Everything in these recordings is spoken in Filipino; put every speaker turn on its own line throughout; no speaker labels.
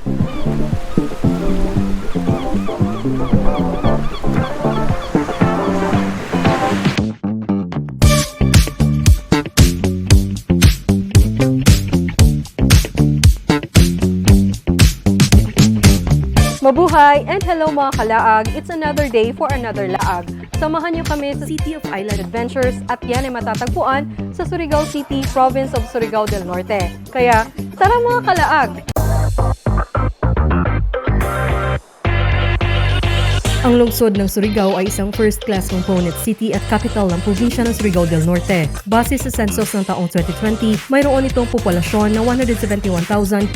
Mabuhay and hello mga kalaag! It's another day for another laag. Samahan niyo kami sa City of Island Adventures at yan ay matatagpuan sa Surigao City, Province of Surigao del Norte. Kaya, tara mga kalaag! Ang lungsod ng Surigao ay isang first-class component city at capital ng probinsya ng Surigao del Norte. Base sa census ng taong 2020, mayroon itong populasyon na 171,107.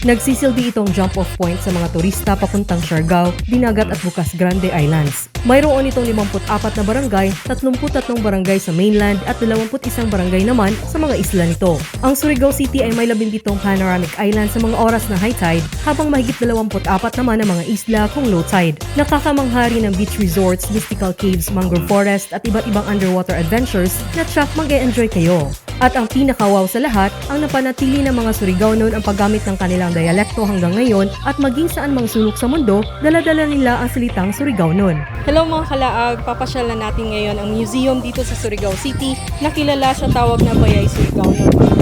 Nagsisilbi itong jump-off point sa mga turista papuntang Siargao, Dinagat at Bukas Grande Islands. Mayroon itong 54 na barangay, 33 barangay sa mainland at 21 barangay naman sa mga isla nito. Ang Surigao City ay may 17 panoramic island sa mga oras na high tide, habang mahigit 24 naman ang mga isla kung low tide. Nakakamangha rin ng beach resorts, mystical caves, mangrove forest at iba't ibang underwater adventures na tsak mag-e-enjoy kayo. At ang pinakawaw sa lahat, ang napanatili ng mga Surigao noon ang paggamit ng kanilang dialekto hanggang ngayon at maging saan mang sulok sa mundo, daladala nila ang salitang Surigao noon. Hello mga kalaag, papasyalan natin ngayon ang museum dito sa Surigao City na kilala sa tawag na Bayay Surigao noon.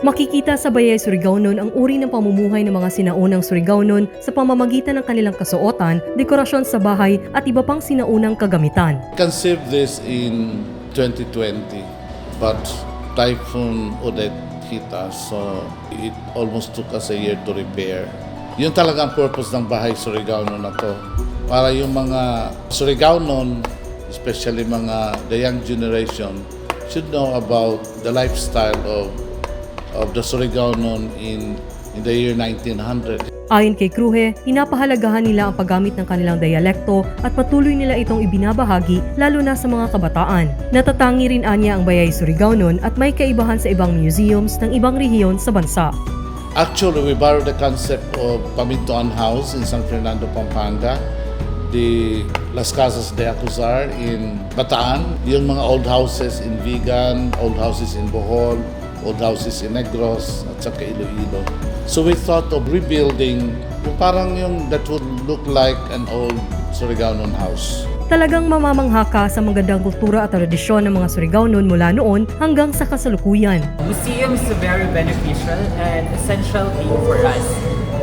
Makikita sa Bayay Surigao noon ang uri ng pamumuhay ng mga sinaunang Surigao noon sa pamamagitan ng kanilang kasuotan, dekorasyon sa bahay at iba pang sinaunang kagamitan.
conceived this in 2020, but Typhoon Odette hit us, so it almost took us a year to repair. Yun talaga ang purpose ng bahay Surigao noon na to. Para yung mga Surigao noon, especially mga the young generation, should know about the lifestyle of of the Surigao noon in in the year 1900.
Ayon kay Cruje, pinapahalagahan nila ang paggamit ng kanilang dialekto at patuloy nila itong ibinabahagi lalo na sa mga kabataan. Natatangi rin anya ang Bayay Surigao noon at may kaibahan sa ibang museums ng ibang rehiyon sa bansa.
Actually, we borrowed the concept of Pamintuan House in San Fernando, Pampanga, the Las Casas de Acuzar in Bataan, yung mga old houses in Vigan, old houses in Bohol, old houses in Negros, at saka Iloilo. So we thought of rebuilding yung parang yung that would look like an old Surigaonon house.
Talagang mamamangha ka sa magandang kultura at tradisyon ng mga Surigao noon mula noon hanggang sa kasalukuyan.
Museum is very beneficial and essential thing for us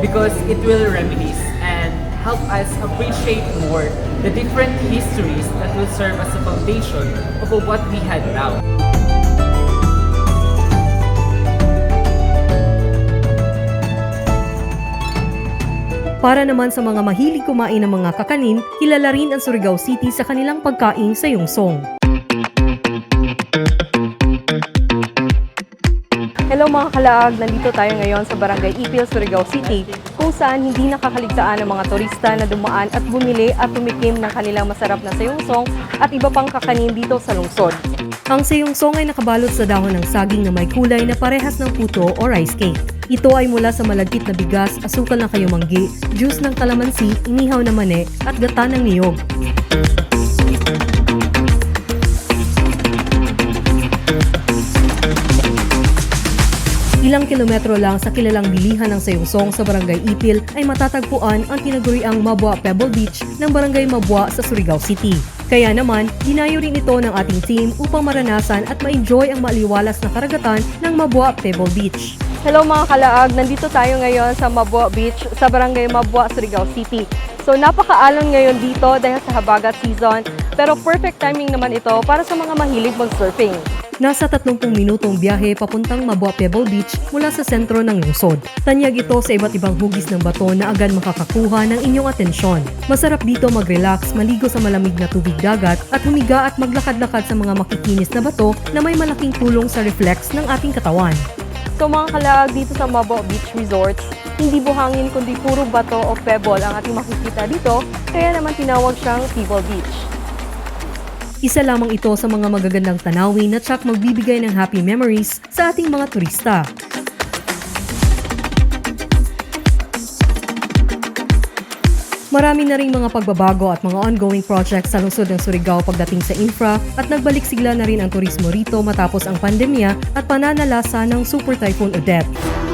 because it will reminisce and help us appreciate more the different histories that will serve as a foundation of what we had now.
Para naman sa mga mahilig kumain ng mga kakanin, kilala rin ang Surigao City sa kanilang pagkain sa Yungsong. Hello mga kalaag, nandito tayo ngayon sa Barangay Ipil, Surigao City, kung saan hindi nakakaligtaan ng mga turista na dumaan at bumili at tumikim ng kanilang masarap na sayungsong at iba pang kakanin dito sa lungsod. Ang sayungsong ay nakabalot sa dahon ng saging na may kulay na parehas ng puto o rice cake. Ito ay mula sa malagkit na bigas, asukal ng kayumanggi, juice ng kalamansi, inihaw na mane, at gata ng niyog. Ilang kilometro lang sa kilalang bilihan ng Sayungsong sa Barangay Ipil ay matatagpuan ang tinaguriang Mabwa Pebble Beach ng Barangay Mabwa sa Surigao City. Kaya naman, dinayo rin ito ng ating team upang maranasan at ma-enjoy ang maliwalas na karagatan ng Mabwa Pebble Beach. Hello mga kalaag, nandito tayo ngayon sa Mabwa Beach sa Barangay Mabwa, Surigao City. So napakaalon ngayon dito dahil sa habagat season, pero perfect timing naman ito para sa mga mahilig mag-surfing. Nasa 30 minutong biyahe papuntang Mabwa Pebble Beach mula sa sentro ng lungsod. Tanyag ito sa iba't ibang hugis ng bato na agad makakakuha ng inyong atensyon. Masarap dito mag-relax, maligo sa malamig na tubig dagat at humiga at maglakad-lakad sa mga makikinis na bato na may malaking tulong sa reflex ng ating katawan. So mga kalaag dito sa Mabwa Beach Resorts, hindi buhangin kundi puro bato o pebble ang ating makikita dito, kaya naman tinawag siyang Pebble Beach. Isa lamang ito sa mga magagandang tanawin na tsak magbibigay ng happy memories sa ating mga turista. Marami na ring mga pagbabago at mga ongoing projects sa lungsod ng Surigao pagdating sa infra at nagbalik sigla na rin ang turismo rito matapos ang pandemya at pananalasa ng Super Typhoon Odette.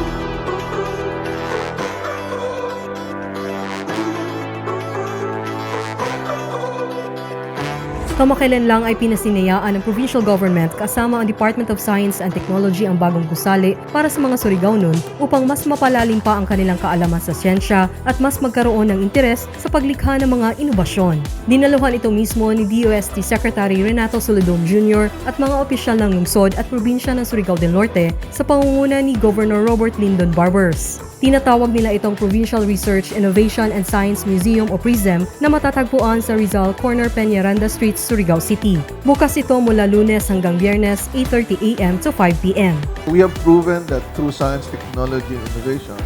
Kamakailan lang ay pinasinayaan ng provincial government kasama ang Department of Science and Technology ang bagong gusali para sa mga Surigao nun upang mas mapalalim pa ang kanilang kaalaman sa siyensya at mas magkaroon ng interes sa paglikha ng mga inobasyon. Dinaluhan ito mismo ni DOST Secretary Renato Solidum Jr. at mga opisyal ng lungsod at probinsya ng Surigao del Norte sa pangunguna ni Governor Robert Lyndon Barbers. Tinatawag nila itong Provincial Research, Innovation and Science Museum o PRISM na matatagpuan sa Rizal Corner Peñaranda Street, Surigao City. Bukas ito mula lunes hanggang biyernes 8.30 a.m. to 5 p.m.
We have proven that through science, technology, and innovation,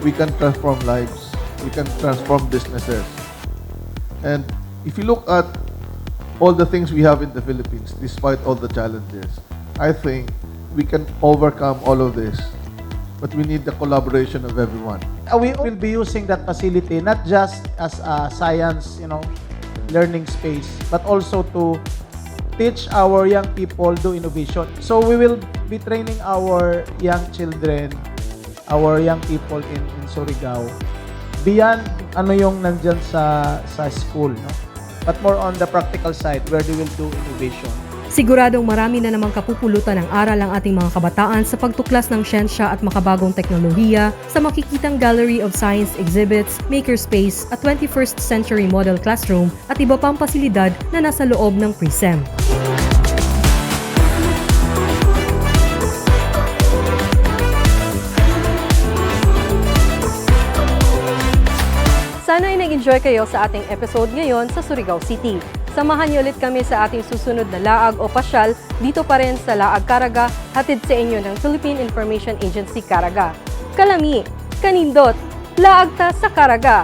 we can transform lives, we can transform businesses. And if you look at all the things we have in the Philippines, despite all the challenges, I think we can overcome all of this. But we need the collaboration of everyone.
Uh, we will be using that facility not just as a science, you know, learning space, but also to teach our young people do innovation. So we will be training our young children, our young people in, in Surigao beyond ano yung nandyan sa sa school, no? But more on the practical side where they will do innovation.
Siguradong marami na namang kapupulutan ng aral ang ating mga kabataan sa pagtuklas ng siyensya at makabagong teknolohiya sa makikitang Gallery of Science exhibits, makerspace at 21st Century Model Classroom at iba pang pasilidad na nasa loob ng PRISM. Sana ay nag-enjoy kayo sa ating episode ngayon sa Surigao City. Samahan niyo ulit kami sa ating susunod na laag o pasyal dito pa rin sa Laag Caraga, hatid sa inyo ng Philippine Information Agency Caraga. Kalami, kanindot, laag ta sa Caraga.